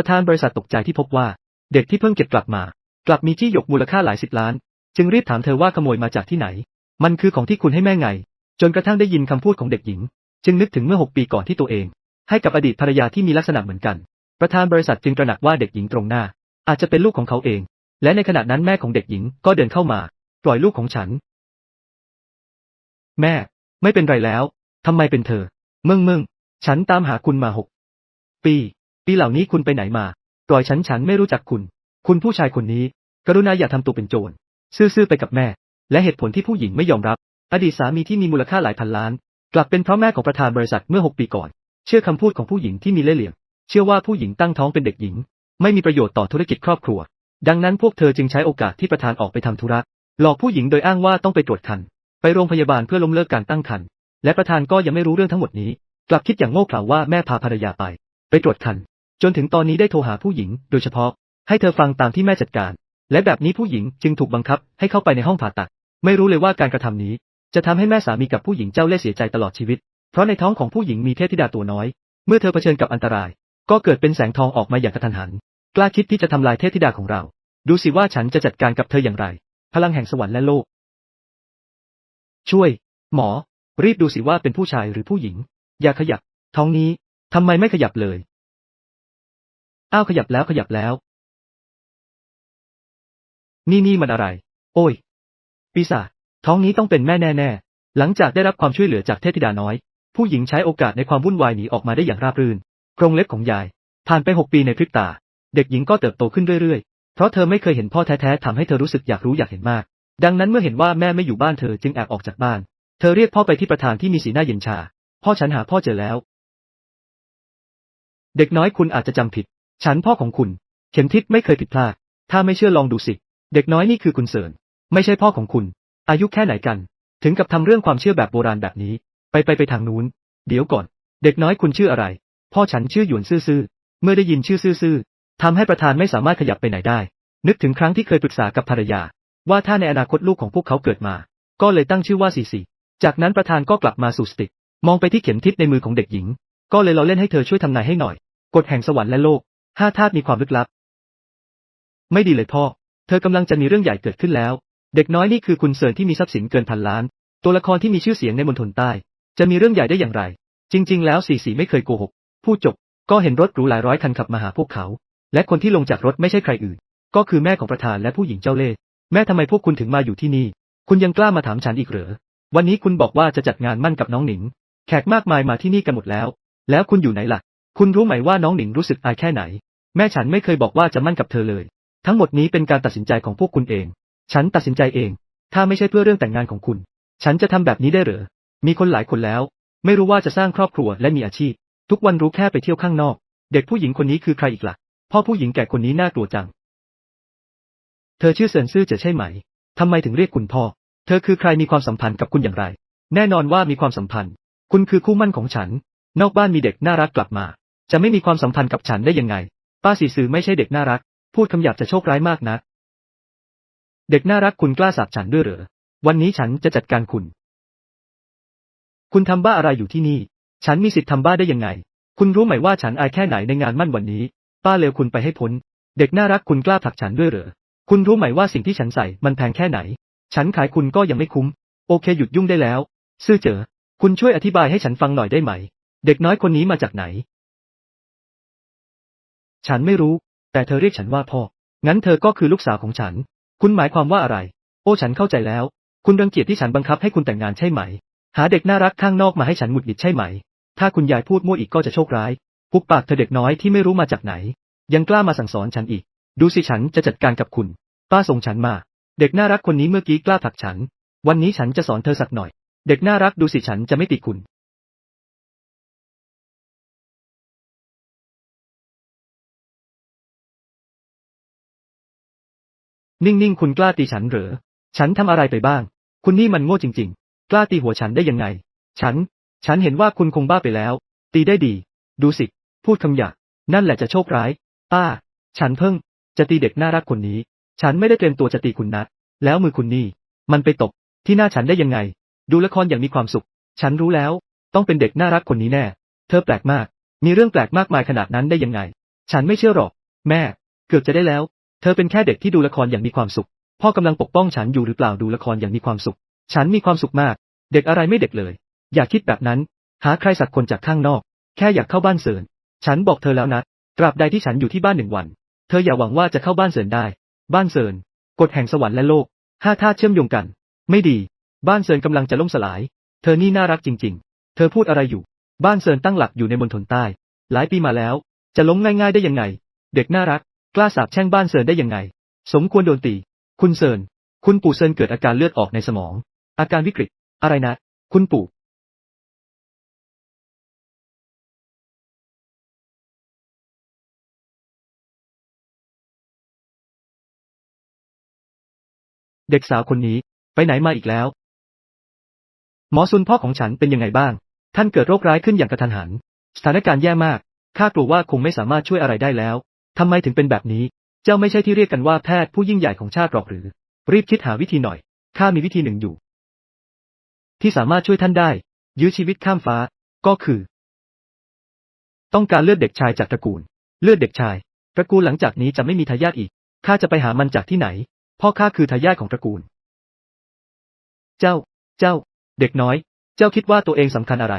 ประธานบริษัทตกใจที่พบว่า เด็กที่เพิ่งเก็บกลับมา กลับมีจี้หยกมูลค่าหลายสิบล้าน จึงรีบถามเธอว่าขโมยมาจากที่ไหน มันคือของที่คุณให้แม่ไง จนกระทั่งได้ยินคำพูดของเด็กหญิง จึงนึกถึงเมื่อหกปีก่อนที่ตัวเอง ให้กับอดีตภรรยาที่มีลักษณะเหมือนกัน ประธานบริษัทจึงตระหนักว่าเด็กหญิงตรงหน้า อาจจะเป็นลูกของเขาเอง และในขณะนั้นแม่ของเด็กหญิงก็เดินเข้ามา ปล่อยลูกของฉัน แม่ ไม่เป็นไรแล้วทำไมเป็นเธอ มึงมึงฉันตามหาคุณมาหกปี ปีเหล่านี้คุณไปไหนมา ปล่อยฉันฉันไม่รู้จักคุณ คุณผู้ชายคนนี้ กรุณาอย่าทำตัวเป็นโจร ซื่อๆไปกับแม่ และเหตุผลที่ผู้หญิงไม่ยอมรับ อดีตสามีที่มีมูลค่าหลายพันล้าน กลับเป็นเพราะแม่ของประธานบริษัทเมื่อหกปีก่อน เชื่อคำพูดของผู้หญิงที่มีเล่ห์เหลี่ยม เชื่อว่าผู้หญิงตั้งท้องเป็นเด็กหญิง ไม่มีประโยชน์ต่อธุรกิจครอบครัว ดังนั้นพวกเธอจึงใช้โอกาสที่ประธานออกไปทำธุระ หลอกผู้หญิงโดยอ้างว่าต้องไปตรวจคัน ไปโรงพยาบาลเพื่อล้มเลิกการตั้งครรภ์ และประธานก็ยังไม่รู้เรื่องทั้งหมดนี้ กลับคิดอย่างโง่เขลาว่าแม่พาภรรยาไป ไปตรวจคัน จนถึงตอนนี้ได้โทรหาผู้หญิง โดยเฉพาะ ให้เธอฟังตามที่แม่จัดการ และแบบนี้ผู้หญิงจึงถูกบังคับให้เข้าไปในห้องผ่าตัด ไม่รู้เลยว่าการกระทำนี้ จะทำให้แม่สามีกับผู้หญิงเจ้าเล่ห์เสียใจตลอดชีวิต เพราะในท้องของผู้หญิงมีเทพธิดาตัวน้อย เมื่อเธอเผชิญกับอันตราย ก็เกิดเป็นแสงทองออกมาอย่างกระทันหัน กล้าคิดที่จะทำลายเทพธิดาของเรา ดูสิว่าฉันจะจัดการกับเธออย่างไร พลังแห่งสวรรค์และโลก ช่วย หมอ รีบดูสิว่าเป็นผู้ชายหรือผู้หญิง อย่าขยับ ท้องนี้ทำไมไม่ขยับเลย อ้าวขยับแล้วขยับแล้ว นี่นี่มันอะไร โอ้ย ปีศาจท้องนี้ต้องเป็นแม่แน่ๆ หลังจากได้รับความช่วยเหลือจากเทพธิดาน้อย ผู้หญิงใช้โอกาสในความวุ่นวายหนีออกมาได้อย่างราบรื่นกรงเล็บของยาย ผ่านไปหกปีในพริบตา เด็กหญิงก็เติบโตขึ้นเรื่อยๆ เพราะเธอไม่เคยเห็นพ่อแท้ๆทำให้เธอรู้สึกอยากรู้อยากเห็นมาก ดังนั้นเมื่อเห็นว่าแม่ไม่อยู่บ้านเธอจึงแอบออกจากบ้าน เธอเรียกพ่อไปที่ประธานที่มีสีหน้าเย็นชา พ่อฉันหาพ่อเจอแล้ว เด็กน้อยคุณอาจจะจำผิด ฉันพ่อของคุณ เข็มทิศไม่เคยผิดพลาด ถ้าไม่เชื่อลองดูสิ เด็กน้อยนี่คือคุณเสริญ ไม่ใช่พ่อของคุณ อายุแค่ไหนกัน ถึงกับทำเรื่องความเชื่อแบบโบราณแบบนี้ ไปไปไปทางนู้น เดี๋ยวก่อน เด็กน้อยคุณชื่ออะไร พ่อฉันชื่อหยวนซื่อๆ เมื่อได้ยินชื่อซื่อๆทำให้ประธานไม่สามารถขยับไปไหนได้ นึกถึงครั้งที่เคยปรึกษากับภรรยา ว่าถ้าในอนาคตลูกของพวกเขาเกิดมา ก็เลยตั้งชื่อว่าสีสีจากนั้นประธานก็กลับมาสู่สติ มองไปที่เข็มทิศในมือของเด็กหญิง ก็เลยเราเล่นให้เธอช่วยทำนายให้หน่อย กฎแห่งสวรรค์และโลก ห้าธาตุมีความลึกลับ ไม่ดีเลยพ่อ เธอกำลังจะมีเรื่องใหญ่เกิดขึ้นแล้ว เด็กน้อยนี่คือคุณเสิร์นที่มีทรัพย์สินเกินพันล้าน ตัวละครที่มีชื่อเสียงในมณฑลใต้ จะมีเรื่องใหญ่ได้อย่างไร จริง ๆ แล้วสีสีไม่เคยโกหกพูดจบ ก็เห็นรถหรูหลายร้อยคันขับมาหาพวกเขา และคนที่ลงจากรถไม่ใช่ใครอื่น ก็คือแม่ของประธานและผู้หญิงเจ้าเล่ห์ แม่ทำไมพวกคุณถึงมาอยู่ที่นี่ คุณยังกล้ามาถามฉันอีกเหรอ วันนี้คุณบอกว่าจะจัดงานมั่นกับน้องหนิง แขกมากมายมาที่นี่กันหมดแล้ว แล้วคุณอยู่ไหนล่ะ คุณรู้ไหมว่าน้องหนิงรู้สึกอายแค่ไหน แม่ฉันไม่เคยบอกว่าจะมั่นกับเธอเลย ทั้งหมดนี้เป็นการตัดสินใจของพวกคุณเอง ฉันตัดสินใจเอง ถ้าไม่ใช่เพื่อเรื่องแต่งงานของคุณ ฉันจะทำแบบนี้ได้หรือมีคนหลายคนแล้ว ไม่รู้ว่าจะสร้างครอบครัวและมีอาชีพ ทุกวันรู้แค่ไปเที่ยวข้างนอก เด็กผู้หญิงคนนี้คือใครอีกล่ะ พ่อผู้หญิงแก่คนนี้น่ากลัวจัง เธอชื่อเซินซื่อเจ๋อใช่ไหมทำไมถึงเรียกคุณพ่อ เธอคือใครมีความสัมพันธ์กับคุณอย่างไร แน่นอนว่ามีความสัมพันธ์ คุณคือคู่มั่นของฉัน นอกบ้านมีเด็กน่ารักกลับมา จะไม่มีความสัมพันธ์กับฉันได้ยังไง ป้าสีซือไม่ใช่เด็กน่ารัก พูดคำหยาบจะโชคร้ายมากนะ เด็กน่ารักคุณกล้าสาบฉันด้วยเหรอ วันนี้ฉันจะจัดการคุณ คุณทำบ้าอะไรอยู่ที่นี่ ฉันมีสิทธิ์ทำบ้าได้ยังไง คุณรู้ไหมว่าฉันอายแค่ไหนในงานมั่นวันนี้ ป้าเลวคุณไปให้พ้น เด็กน่ารักคุณกล้าผลักฉันด้วยเหรอ คุณรู้ไหมว่าสิ่งที่ฉันใส่มันแพงแค่ไหน ฉันขายคุณก็ยังไม่คุ้ม โอเคหยุดยุ่งได้แล้ว ซื่อเจ๋อ คุณช่วยอธิบายให้ฉันฟังหน่อยได้ไหม เด็กน้อยคนนี้มาจากไหน ฉันไม่รู้ แต่เธอเรียกฉันว่าพ่อ งั้นเธอก็คือลูกสาวของฉัน คุณหมายความว่าอะไร โอ้ฉันเข้าใจแล้ว คุณรังเกียจที่ฉันบังคับให้คุณแต่งงานใช่ไหม หาเด็กน่ารักข้างนอกมาให้ฉันหงุดหงิดใช่ไหม ถ้าคุณยายพูดมั่วอีกก็จะโชคร้ายปุบปากเธอเด็กน้อยที่ไม่รู้มาจากไหน ยังกล้ามาสั่งสอนฉันอีก ดูสิฉันจะจัดการกับคุณ ป้าส่งฉันมา เด็กน่ารักคนนี้เมื่อกี้กล้าผลักฉัน วันนี้ฉันจะสอนเธอสักหน่อย เด็กน่ารักดูสิฉันจะไม่ติคุณ นิ่งๆ คุณกล้าตีฉันเหรอ ฉันทำอะไรไปบ้าง คุณนี่มันโง่จริง ๆ กล้าตีหัวฉันได้ยังไง ฉัน ฉันเห็นว่าคุณคงบ้าไปแล้ว ตีได้ดี ดูสิ พูดคำหยาบนั่นแหละจะโชคร้าย ป้า ฉันเพิ่ง จะตีเด็กน่ารักคนนี้ ฉันไม่ได้เตรียมตัวจะตีคุณนะแล้วมือคุณนี่ มันไปตก ที่หน้าฉันได้ยังไง ดูละครอย่างมีความสุข ฉันรู้แล้ว ต้องเป็นเด็กน่ารักคนนี้แน่ เธอแปลกมาก มีเรื่องแปลกมากมายขนาดนั้นได้ยังไง ฉันไม่เชื่อหรอก แม่ เกือบจะได้แล้ว เธอเป็นแค่เด็กที่ดูละครอย่างมีความสุข พ่อกำลังปกป้องฉันอยู่หรือเปล่าดูละครอย่างมีความสุข ฉันมีความสุขมาก เด็กอะไรไม่เด็กเลย อย่าคิดแบบนั้น หาใครสักคนจากข้างนอก แค่อยากเข้าบ้านเสริญฉันบอกเธอแล้วนะ ตราบใดที่ฉันอยู่ที่บ้านหนึ่งวัน เธออย่าหวังว่าจะเข้าบ้านเสริญได้ บ้านเสริญกฎแห่งสวรรค์และโลกห้าธาตุเชื่อมโยงกัน ไม่ดี บ้านเสริญกำลังจะล่มสลาย เธอนี่น่ารักจริง ๆ เธอพูดอะไรอยู่ บ้านเสริญตั้งหลักอยู่ในมณฑลใต้ หลายปีมาแล้ว จะล้มง่ายๆได้ยังไง เด็กน่ารัก กล้าสาบแช่งบ้านเซินได้ยังไง สมควรโดนตี คุณเซิน คุณปู่เซินเกิดอาการเลือดออกในสมอง อาการวิกฤต อะไรนะ คุณปู่ เด็กสาวคนนี้ ไปไหนมาอีกแล้ว หมอซุนพ่อของฉันเป็นยังไงบ้าง ท่านเกิดโรคร้ายขึ้นอย่างกระทันหัน สถานการณ์แย่มาก ข้ากลัวว่าคงไม่สามารถช่วยอะไรได้แล้ว ทำไมถึงเป็นแบบนี้ เจ้าไม่ใช่ที่เรียกกันว่าแพทย์ผู้ยิ่งใหญ่ของชาติหรอกหรือ รีบคิดหาวิธีหน่อย ข้ามีวิธีหนึ่งอยู่ ที่สามารถช่วยท่านได้ ยื้อชีวิตข้ามฟ้า ก็คือ ต้องการเลือดเด็กชายจากตระกูล เลือดเด็กชาย ตระกูลหลังจากนี้จะไม่มีทายาทอีก ข้าจะไปหามันจากที่ไหน พ่อข้าคือทายาทของตระกูล เจ้า เจ้า เด็กน้อย เจ้าคิดว่าตัวเองสำคัญอะไร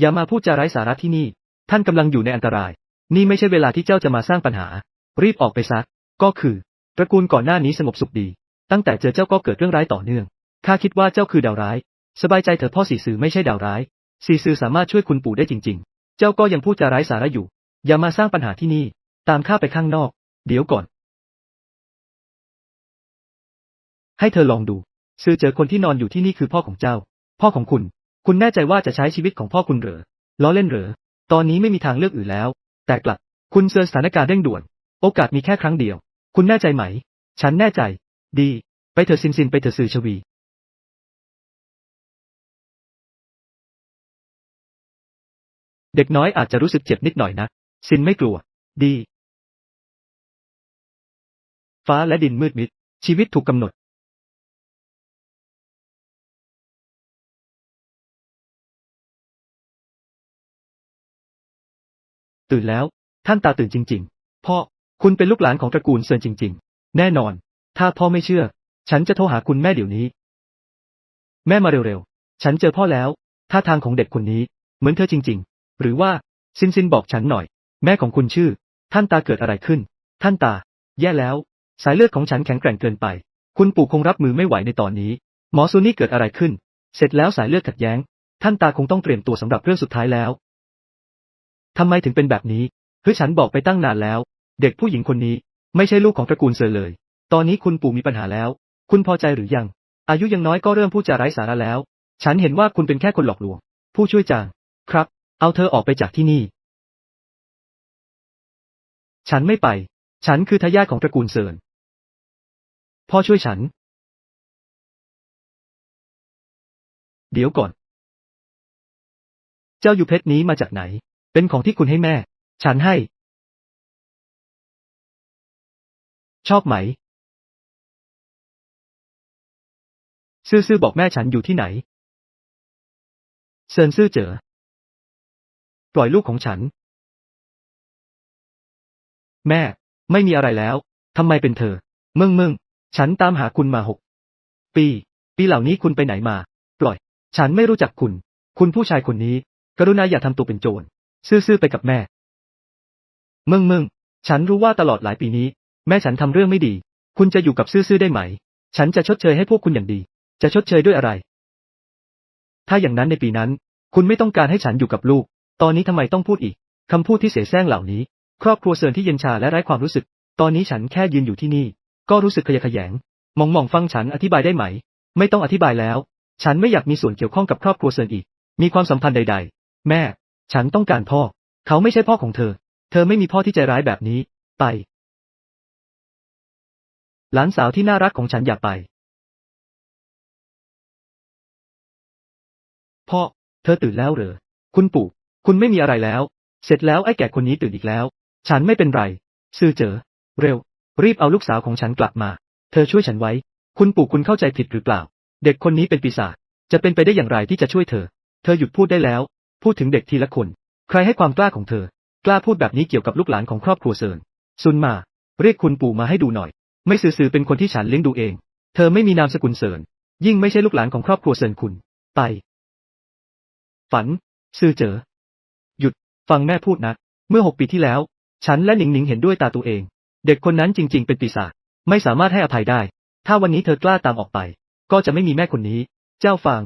อย่ามาพูดจาไร้สาระที่นี่ ท่านกำลังอยู่ในอันตราย นี่ไม่ใช่เวลาที่เจ้าจะมาสร้างปัญหา รีบออกไปซะ ก็คือ ตระกูลก่อนหน้านี้สงบสุขดี ตั้งแต่เจอเจ้าก็เกิดเรื่องร้ายต่อเนื่อง ข้าคิดว่าเจ้าคือดาวร้าย สบายใจเถอะพ่อสีซือไม่ใช่ดาวร้าย สีซือสามารถช่วยคุณปู่ได้จริง ๆ เจ้าก็ยังพูดจาร้ายสาระอยู่ อย่ามาสร้างปัญหาที่นี่ ตามข้าไปข้างนอก เดี๋ยวก่อน ให้เธอลองดู ซื้อเจอคนที่นอนอยู่ที่นี่คือพ่อของเจ้า พ่อของคุณ คุณแน่ใจว่าจะใช้ชีวิตของพ่อคุณเหรอ ล้อเล่นเหรอ ตอนนี้ไม่มีทางเลือกอื่นแล้ว แต่กลับ คุณเจอสถานการณ์เร่งด่วน โอกาสมีแค่ครั้งเดียว คุณแน่ใจไหม ฉันแน่ใจ ดี ไปเถอะซินซินไปเถอะสื่อชวีเด็กน้อยอาจจะรู้สึกเจ็บนิดหน่อยนะ ซินไม่กลัว ดี ฟ้าและดินมืดมิด ชีวิตถูกกำหนด ตื่นแล้ว ท่านตาตื่นจริง ๆ พ่อ คุณเป็นลูกหลานของตระกูลเซินจริง ๆ แน่นอน ถ้าพ่อไม่เชื่อ ฉันจะโทรหาคุณแม่เดี๋ยวนี้ แม่มาเร็วๆ ฉันเจอพ่อแล้ว ท่าทางของเด็กคนนี้ เหมือนเธอจริง ๆ หรือว่า ซินซินบอกฉันหน่อย แม่ของคุณชื่อ ท่านตาเกิดอะไรขึ้น ท่านตา แย่แล้ว สายเลือดของฉันแข็งแกร่งเกินไป คุณปู่คงรับมือไม่ไหวในตอนนี้ หมอซูนี่เกิดอะไรขึ้น เสร็จแล้วสายเลือดขัดแย้ง ท่านตาคงต้องเตรียมตัวสำหรับเรื่องสุดท้ายแล้ว ทำไมถึงเป็นแบบนี้เฮ้ยฉันบอกไปตั้งนานแล้ว เด็กผู้หญิงคนนี้ ไม่ใช่ลูกของตระกูลเซอร์เลย ตอนนี้คุณปู่มีปัญหาแล้ว คุณพอใจหรือยัง อายุยังน้อยก็เริ่มพูดจาไร้สาระแล้ว ฉันเห็นว่าคุณเป็นแค่คนหลอกลวง ผู้ช่วยจาง ครับ เอาเธอออกไปจากที่นี่ ฉันไม่ไป ฉันคือทายาทของตระกูลเซินพ่อช่วยฉัน เดี๋ยวก่อน เจ้าอยู่เพชรนี้มาจากไหน เป็นของที่คุณให้แม่ ฉันให้ ชอบไหม ซื่อๆบอกแม่ฉันอยู่ที่ไหน เซินซื่อเจ๋อ ปล่อยลูกของฉัน แม่ ไม่มีอะไรแล้ว ทำไมเป็นเธอเมึงมึง ฉันตามหาคุณมาหก ปี ปีเหล่านี้คุณไปไหนมา ปล่อย ฉันไม่รู้จักคุณ คุณผู้ชายคนนี้ กรุณาอย่าทำตัวเป็นโจร ซื่อๆไปกับแม่ มึงมึงฉันรู้ว่าตลอดหลายปีนี้ แม่ฉันทำเรื่องไม่ดี คุณจะอยู่กับซื่อๆได้ไหม ฉันจะชดเชยให้พวกคุณอย่างดี จะชดเชยด้วยอะไร ถ้าอย่างนั้นในปีนั้น คุณไม่ต้องการให้ฉันอยู่กับลูก ตอนนี้ทำไมต้องพูดอีกคำพูดที่เสแสร้งเหล่านี้ ครอบครัวเซินที่เย็นชาและไร้ความรู้สึก ตอนนี้ฉันแค่ยืนอยู่ที่นี่ ก็รู้สึกขยะแขยง มองมองฟังฉันอธิบายได้ไหม ไม่ต้องอธิบายแล้ว ฉันไม่อยากมีส่วนเกี่ยวข้องกับครอบครัวเซินอีก มีความสัมพันธ์ใด ๆ แม่ ฉันต้องการพ่อ เขาไม่ใช่พ่อของเธอ เธอไม่มีพ่อที่ใจร้ายแบบนี้ ไป หลานสาวที่น่ารักของฉันอย่าไป พ่อ เธอตื่นแล้วเหรอ คุณปู่ คุณไม่มีอะไรแล้ว เสร็จแล้วไอ้แก่คนนี้ตื่นอีกแล้ว ฉันไม่เป็นไร ซื่อเจอ เร็ว รีบเอาลูกสาวของฉันกลับมา เธอช่วยฉันไว้ คุณปู่คุณเข้าใจผิดหรือเปล่า เด็กคนนี้เป็นปีศาจ จะเป็นไปได้อย่างไรที่จะช่วยเธอ เธอหยุดพูดได้แล้ว พูดถึงเด็กทีละคน ใครให้ความกล้าของเธอ กล้าพูดแบบนี้เกี่ยวกับลูกหลานของครอบครัวเซินซุนมา เรียกคุณปู่มาให้ดูหน่อย ไม่ซื่อๆเป็นคนที่ฉันเลี้ยงดูเอง เธอไม่มีนามสกุลเซินยิ่งไม่ใช่ลูกหลานของครอบครัวเซินคุณ ไป ฝัน ซื่อเจอ หยุด ฟังแม่พูดนะ เมื่อหกปีที่แล้ว ฉันและหนิงหนิงเห็นด้วยตาตัวเอง เด็กคนนั้นจริง ๆ เป็นปีศาจไม่สามารถให้อภัยได้ ถ้าวันนี้เธอกล้าตามออกไป ก็จะไม่มีแม่คนนี้ เจ้าฟาง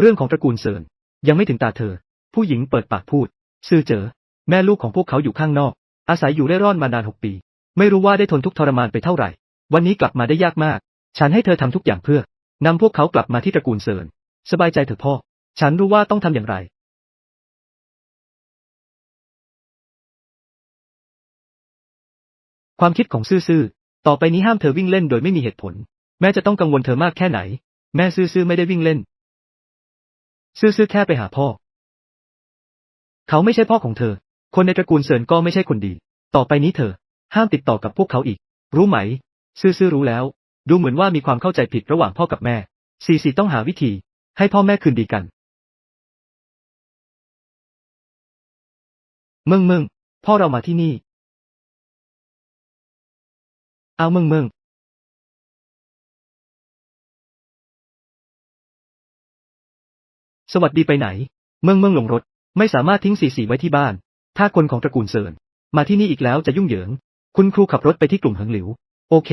เรื่องของตระกูลเซินยังไม่ถึงตาเธอ ผู้หญิงเปิดปากพูด ซื่อเจอแม่ลูกของพวกเขาอยู่ข้างนอก อาศัยอยู่เร่ร่อนมานานหกปี ไม่รู้ว่าได้ทนทุกข์ทรมานไปเท่าไหร่ วันนี้กลับมาได้ยากมาก ฉันให้เธอทำทุกอย่างเพื่อนำพวกเขากลับมาที่ตระกูลเซินสบายใจเถอะพ่อ ฉันรู้ว่าต้องทำอย่างไร ความคิดของซื่อๆ ต่อไปนี้ห้ามเธอวิ่งเล่นโดยไม่มีเหตุผล แม่จะต้องกังวลเธอมากแค่ไหน แม่ซื่อๆ ไม่ได้วิ่งเล่น ซื่อๆแค่ไปหาพ่อ เขาไม่ใช่พ่อของเธอ คนในตระกูลเซินก็ไม่ใช่คนดี ต่อไปนี้เธอ ห้ามติดต่อกับพวกเขาอีก รู้ไหม ซื่อๆรู้แล้ว ดูเหมือนว่ามีความเข้าใจผิดระหว่างพ่อกับแม่ซีซีต้องหาวิธี ให้พ่อแม่คืนดีกันเมืองเมืองพ่อเรามาที่นี่ เอาเมืองเมือง สวัสดีไปไหน เมืองเมืองลงรถ ไม่สามารถทิ้งสีสีไว้ที่บ้าน ถ้าคนของตระกูลเซินมาที่นี่อีกแล้วจะยุ่งเหยิง คุณครูขับรถไปที่กลุ่มเหิงหลิว โอเค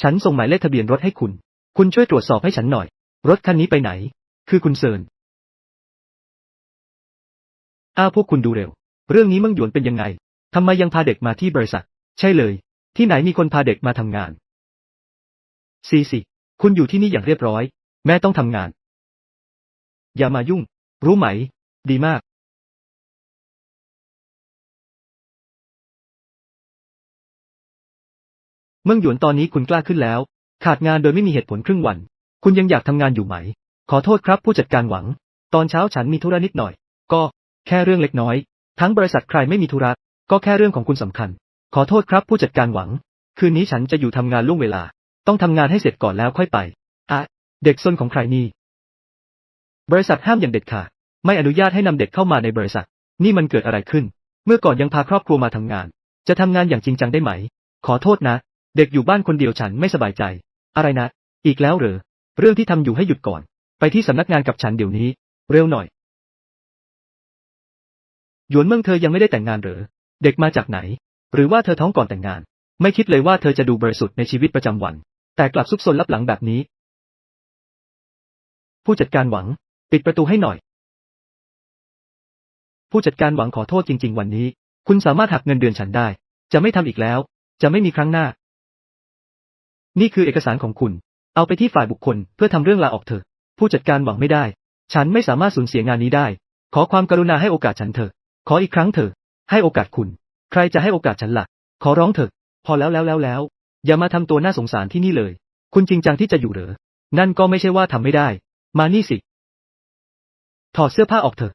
ฉันส่งหมายเลขทะเบียนรถให้คุณ คุณช่วยตรวจสอบให้ฉันหน่อย รถคันนี้ไปไหน คือคุณเซินอ้าพวกคุณดูเร็ว เรื่องนี้เมั่งหยวนเป็นยังไงทำไมยังพาเด็กมาที่บริษัท ใช่เลย ที่ไหนมีคนพาเด็กมาทำงานซีสิ คุณอยู่ที่นี่อย่างเรียบร้อย แม่ต้องทำงาน อย่ามายุ่ง รู้ไหม ดีมาก เมืองหยวนตอนนี้คุณกล้าขึ้นแล้ว ขาดงานโดยไม่มีเหตุผลครึ่งวัน คุณยังอยากทำงานอยู่ไหม ขอโทษครับผู้จัดการหวัง ตอนเช้าฉันมีธุระนิดหน่อย ก็แค่เรื่องเล็กน้อย ทั้งบริษัทใครไม่มีธุระก็แค่เรื่องของคุณสำคัญ ขอโทษครับผู้จัดการหวัง คืนนี้ฉันจะอยู่ทำงานล่วงเวลา ต้องทำงานให้เสร็จก่อนแล้วค่อยไปอะเด็กซนของใครนี่ บริษัทห้ามอย่างเด็ดขาด ไม่อนุญาตให้นำเด็กเข้ามาในบริษัท นี่มันเกิดอะไรขึ้น เมื่อก่อนยังพาครอบครัวมาทำงาน จะทำงานอย่างจริงจังได้ไหม ขอโทษนะ เด็กอยู่บ้านคนเดียวฉันไม่สบายใจ อะไรนะ อีกแล้วเหรอ เรื่องที่ทำอยู่ให้หยุดก่อน ไปที่สำนักงานกับฉันเดี๋ยวนี้ เร็วหน่อย หยวนเมืองเธอยังไม่ได้แต่งงานเหรอ เด็กมาจากไหน หรือว่าเธอท้องก่อนแต่งงาน ไม่คิดเลยว่าเธอจะดูบริสุทธิ์ในชีวิตประจำวัน แต่กลับซุกซนลับหลังแบบนี้ ผู้จัดการหวัง ปิดประตูให้หน่อย ผู้จัดการหวังขอโทษจริง ๆ วันนี้ คุณสามารถหักเงินเดือนฉันได้ จะไม่ทำอีกแล้ว จะไม่มีครั้งหน้า นี่คือเอกสารของคุณ เอาไปที่ฝ่ายบุคคลเพื่อทำเรื่องลาออกเถอะ ผู้จัดการหวังไม่ได้ ฉันไม่สามารถสูญเสียงานนี้ได้ ขอความกรุณาให้โอกาสฉันเถอะ ขออีกครั้งเถอะ ให้โอกาสคุณ ใครจะให้โอกาสฉันละ่ะ ขอร้องเถอะ พอแล้วแล้วแล้วแล้ว อย่ามาทำตัวน่าสงสารที่นี่เลย คุณจริงจังที่จะอยู่เหรอ นั่นก็ไม่ใช่ว่าทำไม่ได้ มานี่สิ ถอดเสื้อผ้าออกเถอะ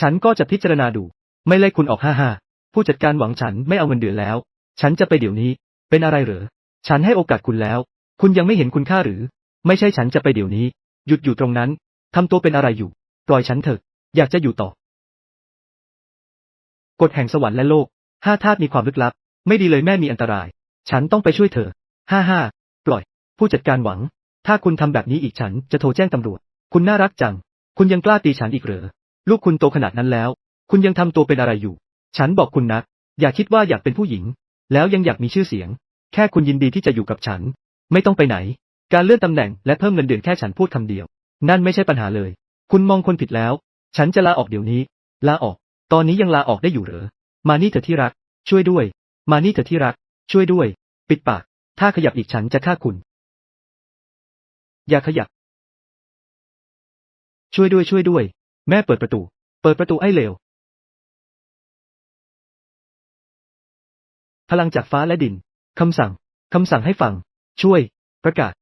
ฉันก็จะพิจารณาดู ไม่ไล่คุณออกห้าห้าผู้จัดการหวังฉันไม่เอาเงินเดือนแล้ว ฉันจะไปเดี๋ยวนี้ เป็นอะไรเหรอ ฉันให้โอกาสคุณแล้ว คุณยังไม่เห็นคุณค่าหรือ ไม่ใช่ฉันจะไปเดี๋ยวนี้ หยุดอยู่ตรงนั้นทำตัวเป็นอะไรอยู่ ปล่อยฉันเถอะ อยากจะอยู่ต่อกฎแห่งสวรรค์และโลกห้าธาตุมีความลึกลับ ไม่ดีเลยแม่มีอันตราย ฉันต้องไปช่วยเธอห้าห้าปล่อย ผู้จัดการหวัง ถ้าคุณทำแบบนี้อีกฉันจะโทรแจ้งตำรวจ คุณน่ารักจัง คุณยังกล้าตีฉันอีกเหรอ ลูกคุณโตขนาดนั้นแล้ว คุณยังทำตัวเป็นอะไรอยู่ ฉันบอกคุณนะอย่าคิดว่าอยากเป็นผู้หญิง แล้วยังอยากมีชื่อเสียง แค่คุณยินดีที่จะอยู่กับฉัน ไม่ต้องไปไหน การเลื่อนตำแหน่งและเพิ่มเงินเดือนแค่ฉันพูดคำเดียว นั่นไม่ใช่ปัญหาเลย คุณมองคนผิดแล้ว ฉันจะลาออกเดี๋ยวนี้ ลาออก ตอนนี้ยังลาออกได้อยู่เหรอ มานี่เถอะที่รัก ช่วยด้วย มานี่เถอะที่รัก ช่วยด้วย ปิดปาก ถ้าขยับอีกฉันจะฆ่าคุณ อย่าขยับ ช่วยด้วยช่วยด้วย แม่เปิดประตู เปิดประตูไอ้เลว พลังจากฟ้าและดิน คำสั่ง คำสั่งให้ฟัง ช่วย ประกาศ